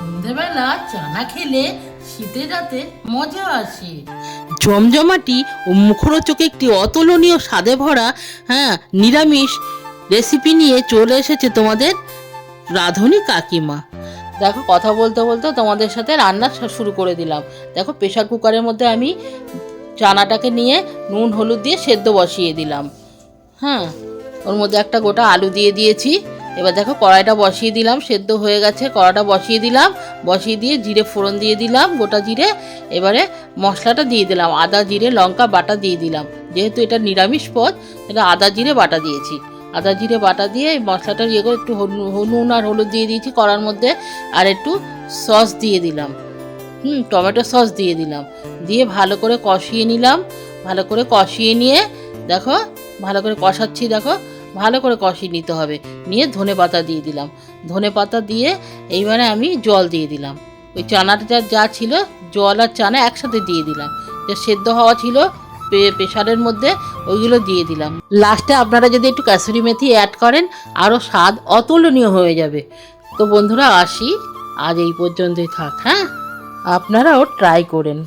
সন্ধেবেলা চানা খেলে শীতে রাতে মজা আসে। জমজমাটি ও মুখরোচক একটি অতুলনীয় স্বাদে ভরা হ্যাঁ নিরামিষ রেসিপি নিয়ে চলে এসেছে তোমাদের রাঁধুনি কাকিমা। দেখো কথা বলতে বলতে তোমাদের সাথে রান্না শুরু করে দিলাম। দেখো প্রেশার কুকারের মধ্যে আমি চানাটাকে নিয়ে নুন হলুদ দিয়ে সেদ্ধ বসিয়ে দিলাম। হ্যাঁ ওর মধ্যে একটা গোটা আলু দিয়ে দিয়েছি। এবার দেখো কড়াইটা বসিয়ে দিলাম, সেদ্ধ হয়ে গেছে, কড়াটা বসিয়ে দিলাম, বসিয়ে দিয়ে জিরে ফোড়ন দিয়ে দিলাম, গোটা জিরে। এবারে মশলাটা দিয়ে দিলাম, আদা, জিরে, লঙ্কা, বাটা দিয়ে দিলাম। যেহেতু এটা নিরামিষ পদ, এটা আদা, জিরে, বাটা দিয়েছি। আদা, জিরে, বাটা দিয়ে মশলাটা ইয়ে করে একটু হলু- আর হলুদ দিয়ে দিয়েছি কড়ার মধ্যে, আর একটু সস দিয়ে দিলাম। হুম, টমেটো সস দিয়ে দিলাম। দিয়ে ভালো করে কষিয়ে নিলাম, ভালো করে কষিয়ে নিয়ে, দেখো, ভালো করে কষাচ্ছি, দেখো ভালো করে কষিয়ে নিতে হবে। নিয়ে ধনে পাতা দিয়ে দিলাম। ধনে পাতা দিয়ে এইবারে আমি জল দিয়ে দিলাম। ওই চানাটা যা- ছিল, জল আর চানা একসাথে দিয়ে দিলাম। যে সেদ্ধ হওয়া ছিল প্রেশারের মধ্যে ওইগুলো দিয়ে দিলাম। লাস্টে আপনারা যদি একটু কাসুরি মেথি অ্যাড করেন আরও স্বাদ অতুলনীয় হয়ে যাবে। তো বন্ধুরা, আসি। আজ এই পর্যন্তই থাক হ্যাঁ? আপনারাও ট্রাই করেন।